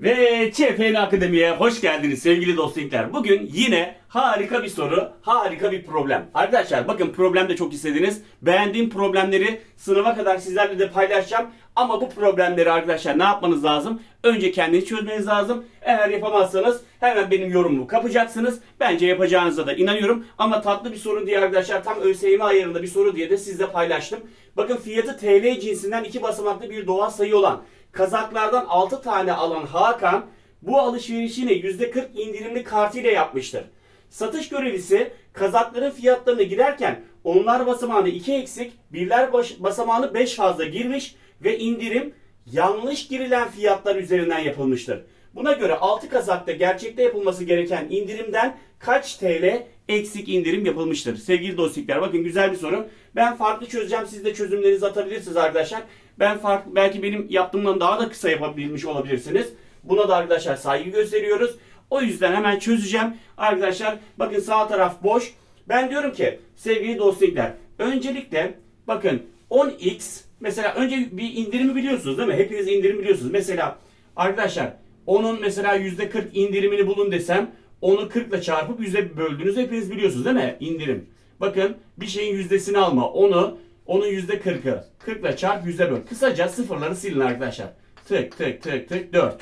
Ve ÇFN Akademi'ye hoş geldiniz sevgili dostluklar. Bugün yine harika bir soru, harika bir problem. Arkadaşlar bakın problem de çok istediniz. Beğendiğim problemleri sınava kadar sizlerle de paylaşacağım. Ama bu problemleri arkadaşlar ne yapmanız lazım? Önce kendiniz çözmeniz lazım. Eğer yapamazsanız hemen benim yorumumu kapacaksınız. Bence yapacağınıza da inanıyorum. Ama tatlı bir soru diye arkadaşlar tam ÖSYM ayarında bir soru diye de sizle paylaştım. Bakın fiyatı TL cinsinden iki basamaklı bir doğal sayı olan kazaklardan 6 tane alan Hakan bu alışverişini %40 indirimli kartıyla yapmıştır. Satış görevlisi kazakların fiyatlarını girerken onlar basamağını 2 eksik, birler baş- basamağını 5 fazla girmiş ve indirim yanlış girilen fiyatlar üzerinden yapılmıştır. Buna göre 6 kazakta gerçekte yapılması gereken indirimden kaç TL eksik indirim yapılmıştır? Sevgili dostluklar bakın güzel bir soru. Ben farklı çözeceğim. Siz de çözümlerinizi atabilirsiniz arkadaşlar. Ben farklı belki benim yaptığımdan daha da kısa yapabilmiş olabilirsiniz. Buna da arkadaşlar saygı gösteriyoruz. O yüzden hemen çözeceğim. Arkadaşlar bakın sağ taraf boş. Ben diyorum ki sevgili dostluklar öncelikle bakın 10x mesela önce bir indirimi biliyorsunuz değil mi? Hepiniz indirim biliyorsunuz. Mesela arkadaşlar onun mesela %40 indirimini bulun desem onu 40 ile çarpıp yüzde böldüğünüzü hepiniz biliyorsunuz değil mi? İndirim. Bakın bir şeyin yüzdesini alma. Onu onun yüzde 40'ı 40 ile çarp yüzde böl. Kısaca sıfırları silin arkadaşlar. Tık tık tık tık 4.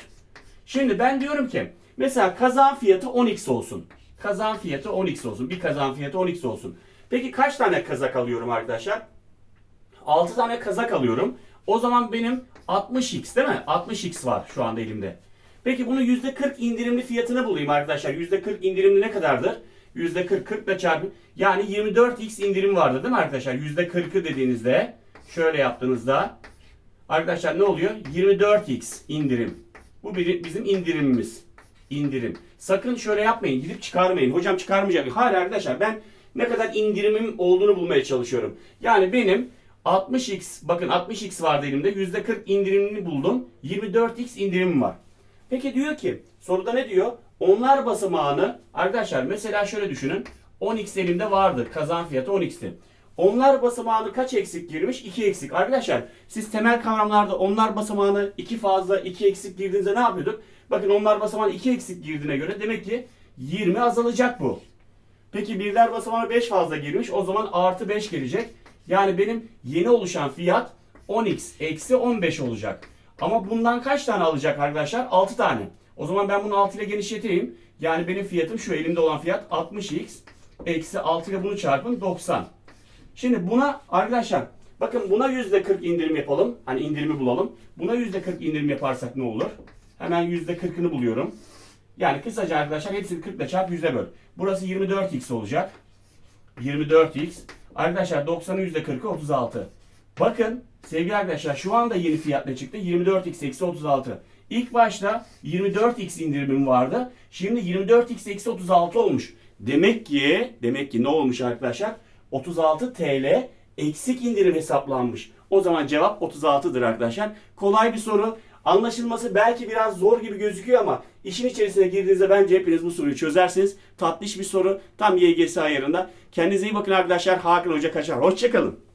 Şimdi ben diyorum ki mesela kazan fiyatı 10x olsun. Kazan fiyatı 10x olsun. Bir kazan fiyatı 10x olsun. Peki kaç tane kazak alıyorum arkadaşlar? 6 tane kazak alıyorum. O zaman benim 60x değil mi? 60x var şu anda elimde. Peki bunu %40 indirimli fiyatını bulayım arkadaşlar. %40 indirimli ne kadardır? %40 40 ile çarpı. Yani 24x indirim vardı değil mi arkadaşlar? %40'ı dediğinizde şöyle yaptığınızda arkadaşlar ne oluyor? 24x indirim. Bu bizim indirimimiz. İndirim. Sakın şöyle yapmayın. Gidip çıkarmayın. Hocam çıkarmayacak. Hayır arkadaşlar ben ne kadar indirimim olduğunu bulmaya çalışıyorum. Yani benim 60x bakın 60x vardı elimde. %40 indirimini buldum. 24x indirimim var. Peki diyor ki soruda ne diyor? Onlar basamağını arkadaşlar mesela şöyle düşünün. 10x elimde vardı. Kazan fiyatı 10x'ti. Onlar basamağını kaç eksik girmiş? 2 eksik. Arkadaşlar siz temel kavramlarda onlar basamağını 2 fazla 2 eksik girdiğinizde ne yapıyorduk? Bakın onlar basamağını 2 eksik girdiğine göre demek ki 20 azalacak bu. Peki birler basamağına 5 fazla girmiş. O zaman artı 5 gelecek. Yani benim yeni oluşan fiyat 10x eksi 15 olacak. Ama bundan kaç tane alacak arkadaşlar? 6 tane. O zaman ben bunu 6 ile genişleteyim. Yani benim fiyatım şu elimde olan fiyat 60x eksi 6 ile bunu çarpın 90. Şimdi buna arkadaşlar bakın buna %40 indirim yapalım. Hani indirimi bulalım. Buna %40 indirim yaparsak ne olur? Hemen %40'ını buluyorum. Yani kısaca arkadaşlar hepsini 40 ile çarp yüzde böl. Burası 24x olacak. 24x. Arkadaşlar 90'ın %40'ı 36. Bakın sevgili arkadaşlar şu anda yeni fiyat ne çıktı? 24x eksi 36. İlk başta 24x indirimim vardı. Şimdi 24x eksi 36 olmuş. Demek ki demek ki ne olmuş arkadaşlar? 36 TL eksik indirim hesaplanmış. O zaman cevap 36'dır arkadaşlar. Kolay bir soru. Anlaşılması belki biraz zor gibi gözüküyor ama işin içerisine girdiğinizde bence hepiniz bu soruyu çözersiniz. Tatlış bir soru. Tam YGS ayarında. Kendinize iyi bakın arkadaşlar. Hakan Hoca kaçar. Hoşçakalın.